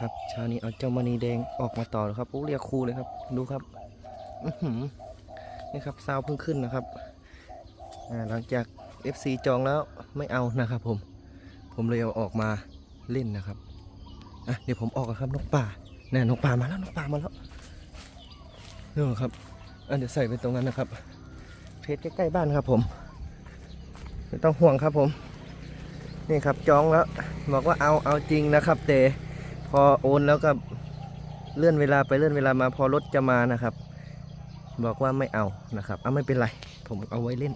ครับเช้านี้เอาเจ้ามณีแดงออกมาต่อแล้วครับโอ้เรียกครูเลยครับ ดูครับนี่ครับซาวเพิ่งขึ้นนะครับหลังจาก FC จองแล้วไม่เอานะครับ ผม ผมเลยเอาออกมาเล่นนะครับอะเดี๋ยวผมออกกันครับนกป่านี่นกป่ามาแล้วนกป่ามาแล้วนี่ครับอะเดี๋ยวใส่ไปตรงนั้นนะครับเพจใกล้ๆบ้านครับ ผมไม่ต้องห่วงครับผม นี่ครับจองแล้ว บอกว่าเอาเอาจริงนะครับแต่ พอโอนแล้วก็เลื่อนเวลาไปเลื่อนเวลามาพอรถจะมานะครับ บอกว่าไม่เอานะครับเอาไม่เป็นไร ผมเอาไว้เล่น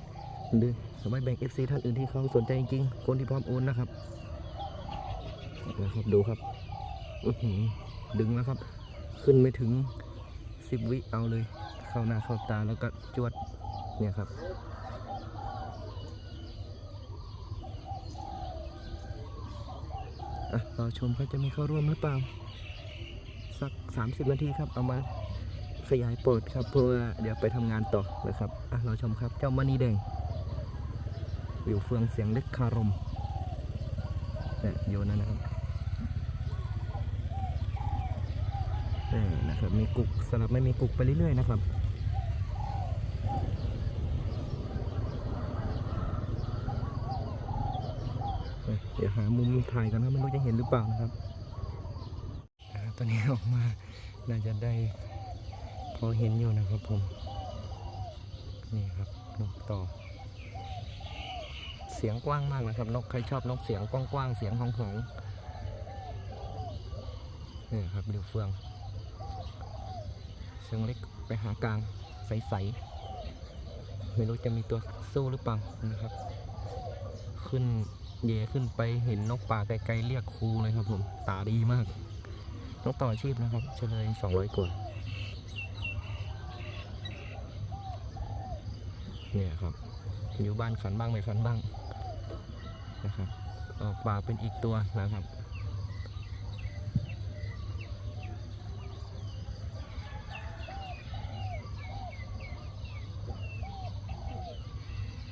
ดูสามารถแบ่ง FC ท่านอื่นที่เขาสนใจจริงๆคนที่พร้อมโอนนะครับนะครับดูครับอือหือดึงแล้วครับ ขึ้นไม่ถึง10วิเอาเลย เข้าหน้าเข้าตาแล้วก็จวดเนี่ยครับ อะรอชมเขาจะมีเข้าร่วมหรือเปล่า สัก 30 นาทีครับ เอามาขยายเปิดครับ เพื่อเดี๋ยวไปทำงานต่อนะครับอะรอชมครับ เจ้ามณีแดง วิวเฟืองเสียงเล็กคารมเนี่ยโยนนั่นนะครับนี่นะครับ มีกุกสลับไม่มีกุกไปเรื่อยๆนะครับ เดี๋ยวหามุมถ่ายกันครับไม่รู้จะเห็นหรือเปล่านะครับตอนนี้ออกมาน่าจะได้พอเห็นอยู่นะครับผม นี่ครับนกต่อ เสียงกว้างมากนะครับ นกใครชอบนกเสียงกว้างๆเสียงของหองๆนี่ครับเดี๋ยวเฟืองเสียงเล็กไปหากลางใสๆไม่รู้จะมีตัวสู้หรือเปล่านะครับ ขึ้น เย่ขึ้นไปเห็นนกป่าไกลๆเรียกครูเลยครับผม ตาดีมาก นกต่ออาชีพนะครับ เฉลยสองร้อยกว่าเนี่ยครับ อยู่บ้านขันบ้างไม่ขันบ้างนะครับ ออกป่าเป็นอีกตัวนะครับ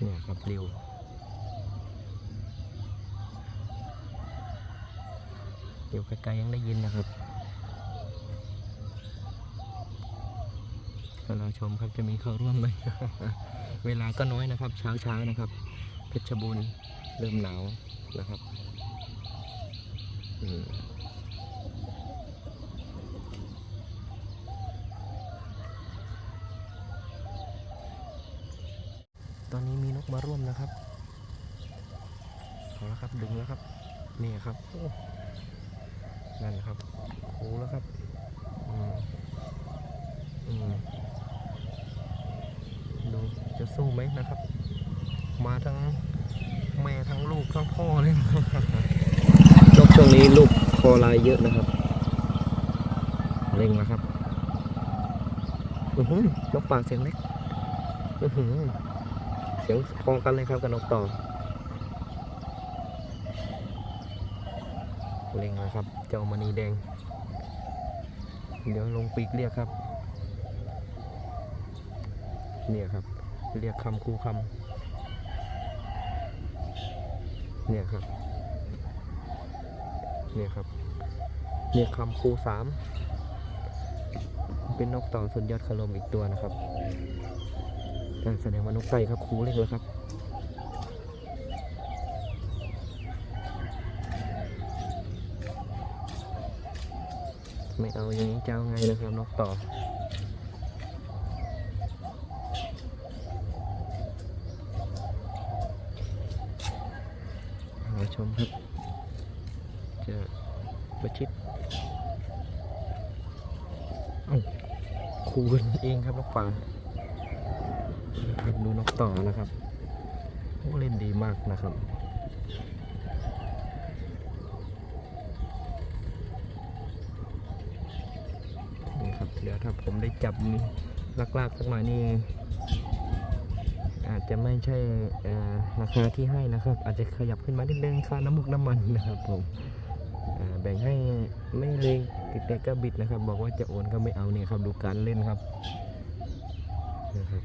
เนี่ยครับเร็ว อยู่ไกลๆยังได้ยินนะครับเราชมครับจะมีเข้าร่วมไหม เวลาก็น้อยนะครับ เช้าๆนะครับ เพชรบูรณ์เริ่มหนาวนะครับตอนนี้มีนกมาร่วมนะครับ เอาละครับดึงแล้วครับ นี่ครับ นั่นนะครับโอ้แล้วครับอืมอืมดูจะสู้ไหมนะครับ มาทั้งแม่ทั้งลูกทั้งพ่อเลยนะครับนกช่วงนี้ลูกคอลายเยอะนะครับเล็งแล้วครับอือหือนกปากเสียงเล็กอือหือเสียงคล้องกันเลยครับกับนกต่อ เล็งแล้วครับ เจ้ามณีแดง เดี๋ยวลงปีกเรียกครับ เนี่ยครับ เรียกคำคูคำเนี่ยครับ เนี่ยครับ เรียกคำคูสาม เป็นนกต่อสุดยอดคารมอีกตัวนะครับแสดงว่านกไก่ครับครูเล็กแล้วครับ ไม่เอาอย่างนี้จะเอาไงนะครับนกต่อมาชมครับ จะประชิดเอ้าคูกันเองครับนกป่าดูนกต่อนะครับโอ้เล่นดีมากนะครับ นี่ครับ เดี๋ยวถ้าผมได้จับลากๆสักหน่อยนี่อาจจะไม่ใช่ราคาที่ให้นะครับ อาจจะขยับขึ้นมานิดนึงค่าน้ำมุกน้ำมันนะครับผมแบ่งให้ไม่เลยแต่ก็บิดนะครับ บอกว่าจะโอนก็ไม่เอาเนี่ยครับดูการเล่นครับนะครับ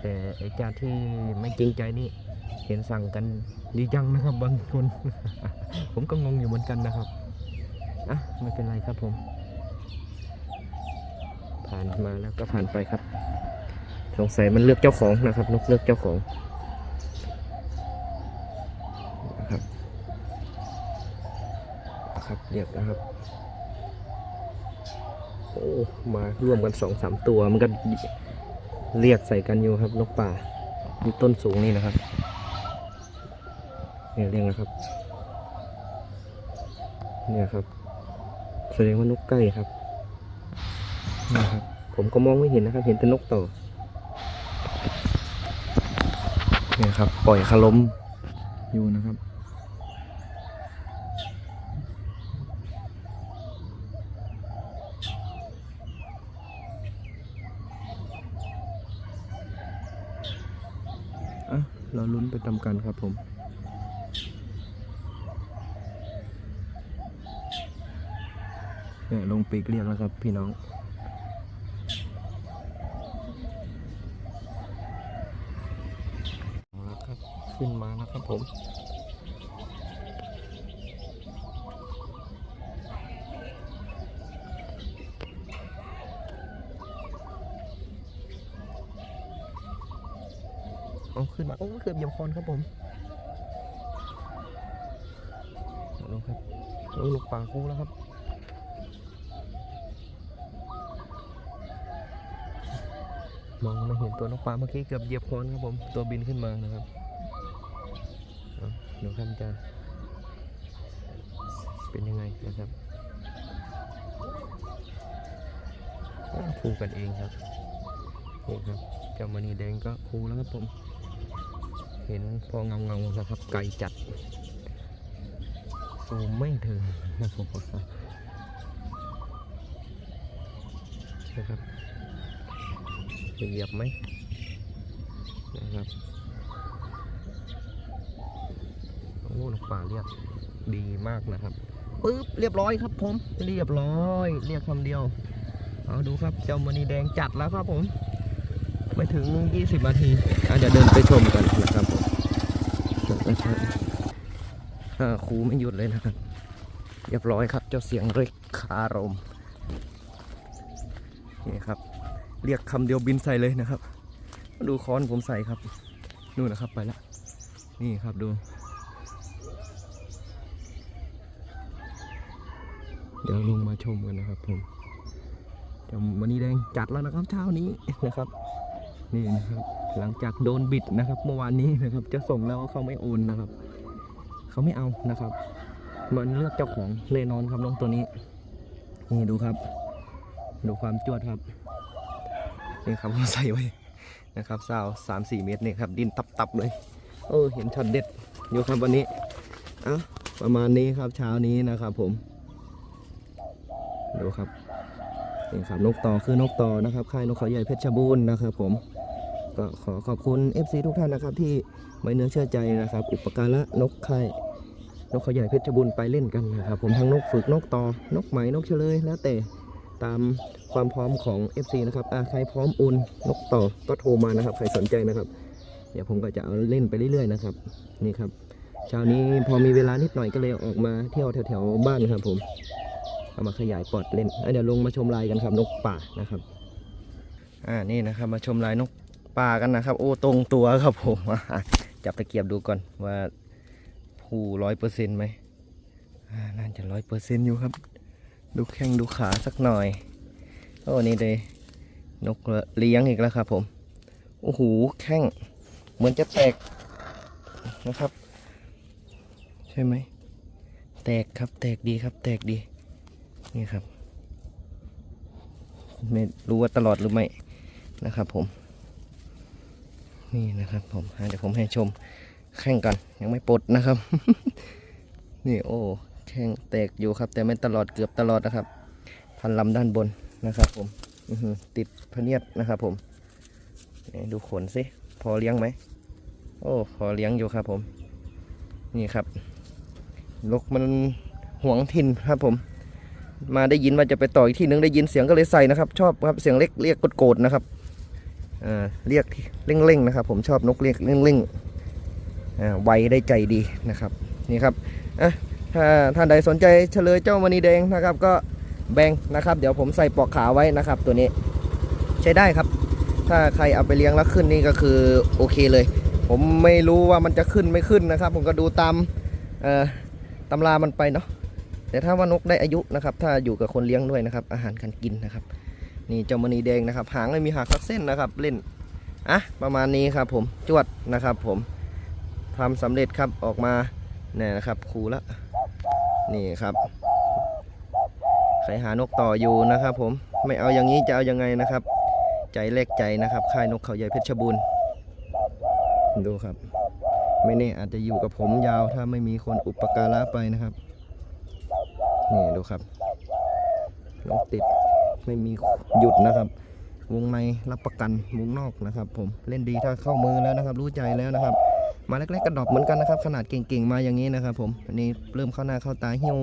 แต่ไอ้เจ้าที่ไม่จริงใจนี่เห็นสั่งกันดีจังนะครับบางคน ผมก็งงอยู่เหมือนกันนะครับอะไม่เป็นไรครับผม ผ่านมาแล้วก็ผ่านไปครับ สงสัยมันเลือกเจ้าของนะครับ นกเลือกเจ้าของนะครับครับเรียบแล้วครับ โอ้มาร่วมกันสองสามตัวมันก็เรียกใส่กันอยู่ครับนกป่าอยู่ต้นสูงนี่นะครับเนี่ยเรียกนะครับ เนี่ยครับ แสดงว่านกใกล้ครับ นี่ครับผมก็มองไม่เห็นนะครับ เห็นแต่นกต่อเนี่ยครับ ปล่อยคาลมอยู่นะครับอะเราลุ้นไปตามกันครับผมเนี่ยลงปีกเรียกแล้วครับพี่น้อง เอาละครับ ขึ้นมานะครับผมเอาขึ้นมาโอ้เกือบเหยียบคอนครับผมเอาลงครับโอ้ลูกปลาคู่แล้วครับมองไม่เห็นตัวนกปลาเมื่อกี้เกือบเหยียบโคนครับผม ตัวบินขึ้นมานะครับ ดูครับจารย์เป็นยังไงนะครับคู่กันเองครับนี่ครับเจ้ามณีแดงก็คู่แล้วครับผม เห็นพอเงาเงาๆนะครับ ไกลจัดซูมไม่ถึงนะครับนะครับเหยียบไหมนะครับ โอ้นกป่าเรียกดีมากนะครับปึ๊บเรียบร้อยครับผมเรียบร้อย เรียกคำเดียวเอาดูครับเจ้ามณีแดงจัดแล้วครับผมไม่ถึง 20นาทีอาจจะเดินไปชมกันนะครับผมนะครับอ่าครูไม่หยุดเลยนะครับ เรียบร้อยครับ เจ้าเสียงเรียกคารมนี่ครับ เรียกคำเดียวบินใส่เลยนะครับ ดูค้อนผมใส่ครับ นู่นนะครับไปแล้วนี่ครับดู เดี๋ยวลงมาชมกันนะครับผมเจ้ามันนี่แดงจัดแล้วนะครับเช้านี้นะครับ นี่นะครับหลังจากโดนบิดนะครับ เมื่อวานนี้นะครับ จะส่งแล้วเขาไม่โอนนะครับ เขาไม่เอานะครับมันเลือกเจ้าของแน่นอนครับน้องตัวนี้ นี่ดูครับ ดูความจวดครับนี่ครับผมใส่ไว้นะครับสาวสามสี่เมตรเนี่ยครับ ดินตับๆเลยเออเห็นช็อตเด็ดอยู่ครับวันนี้อะประมาณนี้ครับเช้านี้นะครับผม ดูครับนี่ครับนกต่อคือนกต่อนะครับค่ายนกเขาใหญ่เพชรบูรณ์นะครับ ผมก็ขอขอบคุณ FC ทุกท่านนะครับ ที่ไว้เนื้อเชื่อใจนะครับ อุปการะนกค่ายนกเขาใหญ่เพชรบูรณ์ไปเล่นกันนะครับ ผมทั้งนกฝึกนกต่อนกไหมนกเฉลยแล้วแต่ตามความพร้อมของ FC นะครับอ่าใครพร้อมโอนนกต่อก็โทรมานะครับ ใครสนใจนะครับ เดี๋ยวผมก็จะเอาเล่นไปเรื่อยๆนะครับ นี่ครับเช้านี้พอมีเวลานิดหน่อยก็เลยออกมาเที่ยวแถวๆบ้านครับผม เอามาขยายปอดเล่นเดี๋ยวลงมาชมลายกันครับนกป่านะครับอ่านี่นะครับมาชมลายนกป่ากันนะครับ โอ้ตรงตัวครับผมจับตะเกียบดูก่อนว่าผู้ร้อยเปอร์เซ็นต์ไหมอ่าน่าจะร้อยเปอร์เซ็นต์อยู่ครับ ดูแข้งดูขาสักหน่อยโอ้นี่เลยนกเลี้ยงอีกแล้วครับผมโอ้โหแข้งเหมือนจะแตกนะครับ ใช่ไหมแตกครับแตกดีครับแตกดี นี่ครับ ไม่รู้ว่าตลอดหรือไม่นะครับผม นี่นะครับผมเดี๋ยวผมให้ชมแข้งกันยังไม่ปลดนะครับ นี่โอ้แข้งแตกอยู่ครับ แต่ไม่ตลอดเกือบตลอดนะครับ พันลำด้านบนนะครับ ผมติดพเนียดนะครับ ผมดูขนสิพอเลี้ยงไหมโอ้พอเลี้ยงอยู่ครับผม นี่ครับนกมันหวงถิ่นครับผม มาได้ยินว่าจะไปต่ออีกที่นึงได้ยินเสียงก็เลยใส่นะครับ ชอบครับเสียงเล็กเรียกโกดๆนะครับอ่าเรียกเร่งๆนะครับ ผมชอบนกเรียกเร่งๆอ่าไวได้ใจดีนะครับนี่ครับอะถ้าท่านใดสนใจเฉลยเจ้ามณีแดงนะครับ ก็แบงนะครับ เดี๋ยวผมใส่ปลอกขาไว้นะครับ ตัวนี้ใช้ได้ครับ ถ้าใครเอาไปเลี้ยงแล้วขึ้นนี่ก็คือโอเคเลย ผมไม่รู้ว่ามันจะขึ้นไม่ขึ้นนะครับ ผมก็ดูตามตำรามันไปเนาะ แต่ถ้าว่านกได้อายุนะครับ ถ้าอยู่กับคนเลี้ยงด้วยนะครับ อาหารการกินนะครับ นี่เจ้ามณีแดงนะครับ หางไม่มีหักสักเส้นนะครับเล่นอะประมาณนี้ครับผมจวดนะครับ ผมทำสำเร็จครับออกมาเนี่ยนะครับครูละนี่ครับใครหานกต่ออยู่นะครับ ผมไม่เอาอย่างนี้จะเอายังไงนะครับ ใจแลกใจนะครับ ค่ายนกเขาใหญ่เพชรบูรณ์ดูครับ ไม่แน่อาจจะอยู่กับผมยาวถ้าไม่มีคนอุปการะไปนะครับ นี่ดูครับนกติดไม่มีหยุดนะครับ วงในรับประกันวงนอกนะครับ ผมเล่นดีถ้าเข้ามือแล้วนะครับ รู้ใจแล้วนะครับ มาเล็กๆกระดอบเหมือนกันนะครับ ขนาดเก่งๆมาอย่างนี้นะครับ ผมอันนี้เริ่มเข้าหน้าเข้าตาหิ้ว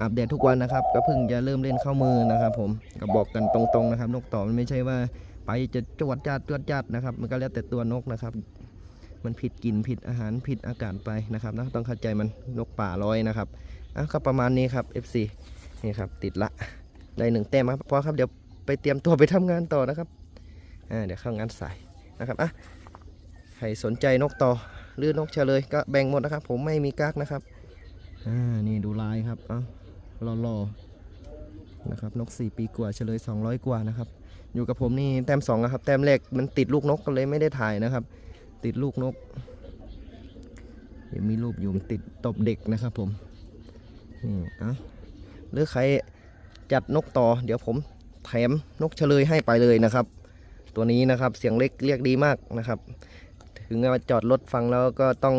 อาบแดดทุกวันนะครับ ก็เพิ่งจะเริ่มเล่นเข้ามือนะครับ ผมก็บอกกันตรงๆนะครับ นกต่อมันไม่ใช่ว่าไปจะจวดจัดจวดจัดนะครับ มันก็แล้วแต่ตัวนกนะครับ มันผิดกินผิดอาหารผิดอากาศไปนะครับนะต้องเข้าใจมันนกป่าร้อยนะครับ อะก็ประมาณนี้ครับ FC นี่ครับติดละได้หนึ่งแต้มครับพอครับเดี๋ยวไปเตรียมตัวไปทำงานต่อนะครับอ่าเดี๋ยวเข้างานสายนะครับอะใครสนใจนกต่อหรือนกเฉลยก็แบ่งหมดนะครับ ผมไม่มีกักนะครับอ่านี่ดูลายครับอ้ารอๆนะครับนก 4 ปีกว่าเฉลย 200 กว่านะครับ อยู่กับผมนี่แต้มสองนะครับแต้มแรกมันติดลูกนกก็เลยไม่ได้ถ่ายนะครับ ติดลูกนกเดี๋ยวมีรูปอยู่มันติดตบเด็กนะครับผม นี่อะหรือใครจัดนกต่อ เดี๋ยวผมแถมนกเฉลยให้ไปเลยนะครับ ตัวนี้นะครับเสียงเล็กเรียกดีมากนะครับ ถึงว่าจอดรถฟังแล้วก็ต้อง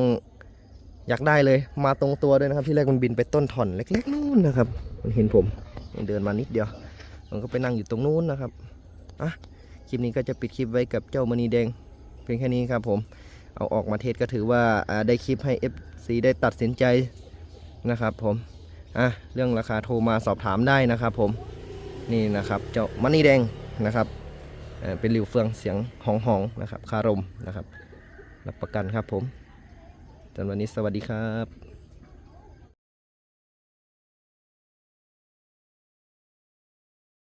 อยากได้เลยมาตรงตัวด้วยนะครับ ที่แรกมันบินไปต้นถ่อนเล็กๆนู่นนะครับ มันเห็นผมมันเดินมานิดเดียว มันก็ไปนั่งอยู่ตรงนู้นนะครับอะคลิปนี้ก็จะปิดคลิปไว้กับเจ้ามณีแดง เพียงแค่นี้ครับผมเอาออกมาเทศก็ถือว่าได้คลิปให้ FC ได้ตัดสินใจนะครับผม อะเรื่องราคาโทรมาสอบถามได้นะครับผมนี่นะครับเจ้ามันนี่แดงนะครับเเป็นหลิวเฟืองเสียงหองหองนะครับคารมนะครับรับประกันครับผมจนวันนี้สวัสดีครับ